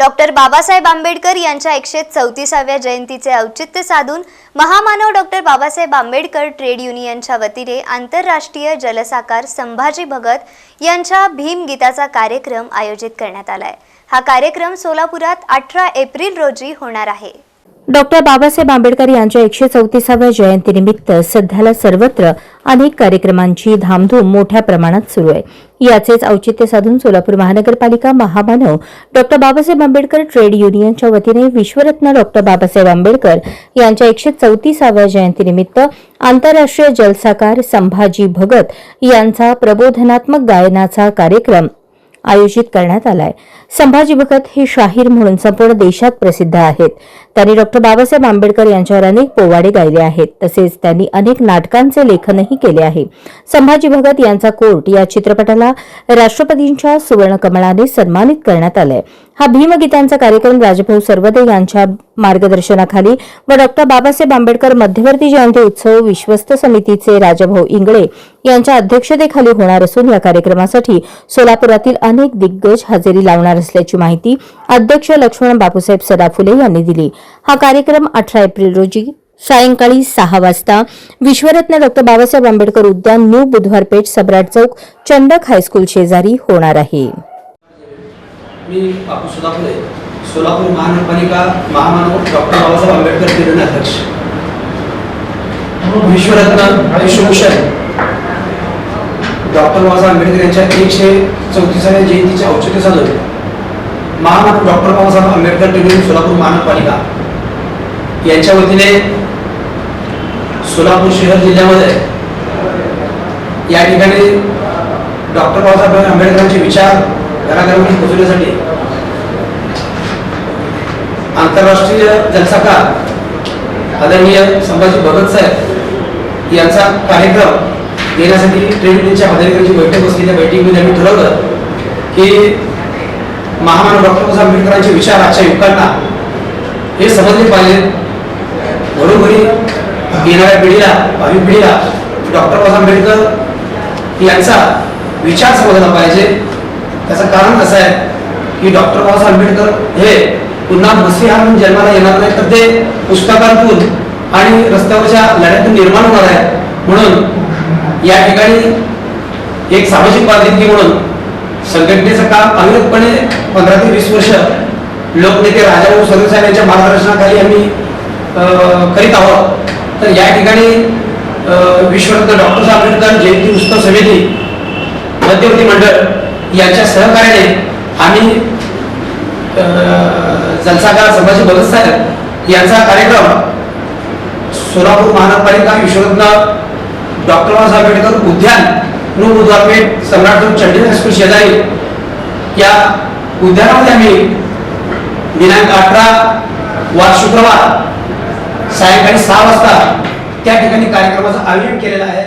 Doctor Babasaheb Ambedkar यांच्या एकशे चौतीसाव्या जयंतीचे औचित्य साधून महामानव डॉक्टर बाबासाहेब आंबेडकर ट्रेड युनियनच्या वतीने आंतरराष्ट्रीय जलसाकार संभाजी भगत यांच्या भीम गीताचा कार्यक्रम आयोजित करण्यात आलाय. हा कार्यक्रम सोलापुरात अठरा एप्रिल रोजी होणार आहे. डॉक्टर बाबासाहेब आंबेडकर यांच्या एकशे चौतीसाव्या जयंतीनिमित्त सध्याला सर्वत्र अनेक कार्यक्रमांची धामधूम मोठ्या प्रमाणात सुरू आहे. याचेच औचित्य साधून सोलापूर महानगरपालिका महामानव डॉक्टर बाबासाहेब आंबेडकर ट्रेड युनियनच्या वतीने विश्वरत्न डॉक्टर बाबासाहेब आंबेडकर यांच्या एकशे चौतीसाव्या जयंतीनिमित्त आंतरराष्ट्रीय जलसाकार संभाजी भगत यांचा प्रबोधनात्मक गायनाचा कार्यक्रम आयोजित करण्यात आलाय. संभाजी भगत हे शाहीर म्हणून संपूर्ण देशात प्रसिद्ध आहेत. त्यांनी डॉक्टर बाबासाहेब आंबेडकर यांच्यावर अनेक पोवाडे गायले आहेत. तसेच त्यांनी अनेक नाटकांचे लेखनही केले आहे. संभाजी भगत यांचा कोर्ट या चित्रपटाला राष्ट्रपतींच्या सुवर्णकमळाने सन्मानित करण्यात आलाय. हा भीमगीतांचा कार्यक्रम राजभाऊ सर्वदे यांच्या मार्गदर्शनाखाली व डॉक्टर बाबासाहेब आंबेडकर मध्यवर्ती जयंती उत्सव विश्वस्त समितीचे राजभाऊ इंगळे यांच्या अध्यक्षतेखाली होणार असून या कार्यक्रमासाठी सोलापुरातील अनेक दिग्गज हजेरी लावणार असल्याची माहिती अध्यक्ष लक्ष्मण बापूसाहेब सदाफुले यांनी दिली. हा कार्यक्रम अठरा एप्रिल रोजी सायंकाळी सहा वाजता विश्वरत्न डॉक्टर बाबासाहेब आंबेडकर उद्यान new Budhwarpeth Samrat Chowk Chandak high school शेजारी होणार आहे. मी बापू सोलापूर सोलापूर महानगरपालिका महामानव डॉक्टर बाबासाहेब आंबेडकर पिरियड अध्यक्ष. विश्वरत्न विश्वभूषण डॉक्टर बाबासाहेब आंबेडकर यांच्या एकशे चौतीसाव्या जयंतीचे औचित्य साधून महामानव डॉक्टर बाबासाहेब आंबेडकर पिरियड सोलापूर महानगरपालिका यांच्या वतीने सोलापूर शहर जिल्ह्यामध्ये या ठिकाणी डॉक्टर बाबासाहेब आंबेडकरांचे विचार घराघरामध्ये पोहोचवण्यासाठी आंतरराष्ट्रीय जलसाकार आदरणीय संभाजी भगत साहेब यांचा कार्यक्रम घेण्यासाठी ट्रेड युनियनच्या पदाधिकाऱ्यांची बैठक बसली त्या बैठकीमध्ये आम्ही ठरवलं की महामानव डॉक्टर बाबासाहेब आंबेडकरांचे विचार आजच्या युवकांना हे समजले पाहिजे. घरोघरी येणाऱ्या पिढीला भावी पिढीला डॉक्टर बाबासाहेब आंबेडकर यांचा विचार समजला पाहिजे. त्याचं कारण कसं आहे की डॉक्टर बाबासाहेब आंबेडकर हे पुन्हा मसीहा म्हणून जन्माला येणार नाही तर ते पुस्तकांतून आणि रस्त्यावरच्या लढ्यातून निर्माण होणार आहे म्हणून या ठिकाणी एक सामाजिक बांधिलकी म्हणून संघटनेचं काम अविरतपणे पंधरा ते वीस वर्ष लोकनेते राजाभाऊ सर्वसाहेब यांच्या मार्गदर्शनाखाली आम्ही करीत आहोत. तर या ठिकाणी विश्वरत्न डॉक्टर आंबेडकर जयंती उत्सव समिती मध्यवर्ती मंडळ यांच्या सहकार्याने आम्ही अं, जलसाकार संभाजी भगत साहेब यांचा कार्यक्रम सोलापूर महानगरपालिका विश्वरत्न डॉक्टर बाबासाहेब आंबेडकर उद्यान नू बुधवारपेठ सम्राट चंडी हायस्कूल शेजारी या उद्यानामध्ये आम्ही दिनांक अठरा वार शुक्रवार सायंकाळी सहा वाजता त्या ठिकाणी कार्यक्रमाचं आयोजन केलेलं आहे.